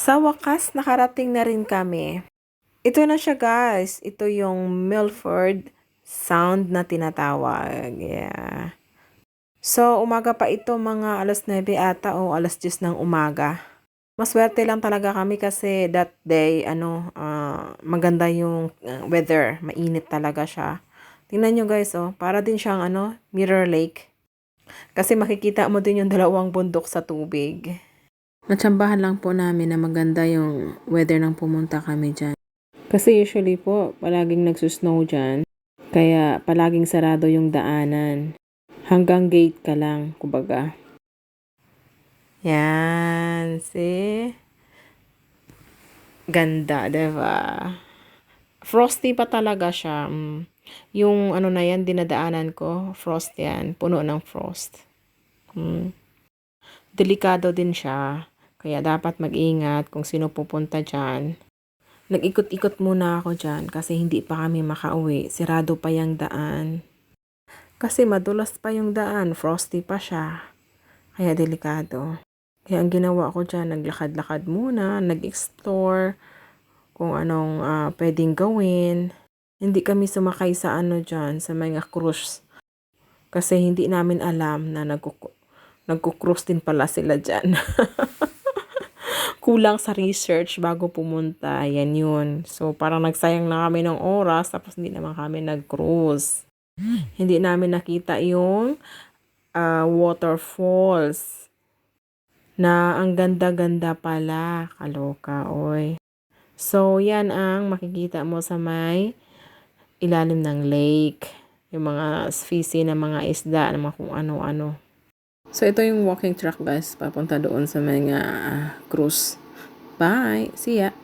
Sa wakas, nakarating na rin kami. Ito na siya guys. Ito yung Milford Sound na tinatawag. Yeah. So, umaga pa ito mga alas 9 ata o alas 10 ng umaga. Maswerte lang talaga kami kasi that day, ano, ah, maganda yung ah, weather. Mainit talaga siya. Tingnan nyo guys, oh, para din siyang ano, mirror lake. Kasi makikita mo din yung dalawang bundok sa tubig. Natsambahan lang po namin na maganda yung weather nang pumunta kami dyan. Kasi usually po, palaging nagsusnow dyan. Kaya palaging sarado yung daanan. Hanggang gate ka lang, kumbaga. Yan, see? Ganda, 'di ba? Frosty pa talaga siya. Mm. Yung ano na yan, dinadaanan ko, frost yan. Puno ng frost. Mm. Delikado din siya. Kaya dapat mag-ingat kung sino pupunta dyan. Nag-ikot-ikot muna ako dyan kasi hindi pa kami makauwi. Sirado pa yung daan. Kasi madulas pa yung daan. Frosty pa siya. Kaya delikado. Kaya ang ginawa ko dyan, naglakad-lakad muna, nag-explore kung anong ah, pwedeng gawin. Hindi kami sumakay sa ano dyan, sa mga cruise. Kasi hindi namin alam na nagkuku- nagkukrus din pala sila dyan. Kulang sa research bago pumunta. Yan yun. So, parang nagsayang na kami ng oras tapos hindi naman kami nag-cruise. Hindi namin nakita yung ah, waterfalls na ang ganda-ganda pala. Kaloka, oy. So, yan ang makikita mo sa may ilalim ng lake. Yung mga species ng mga isda, ng mga kung ano-ano. So, ito yung walking track guys, papunta doon sa mga ah, cruise. Bye! See ya!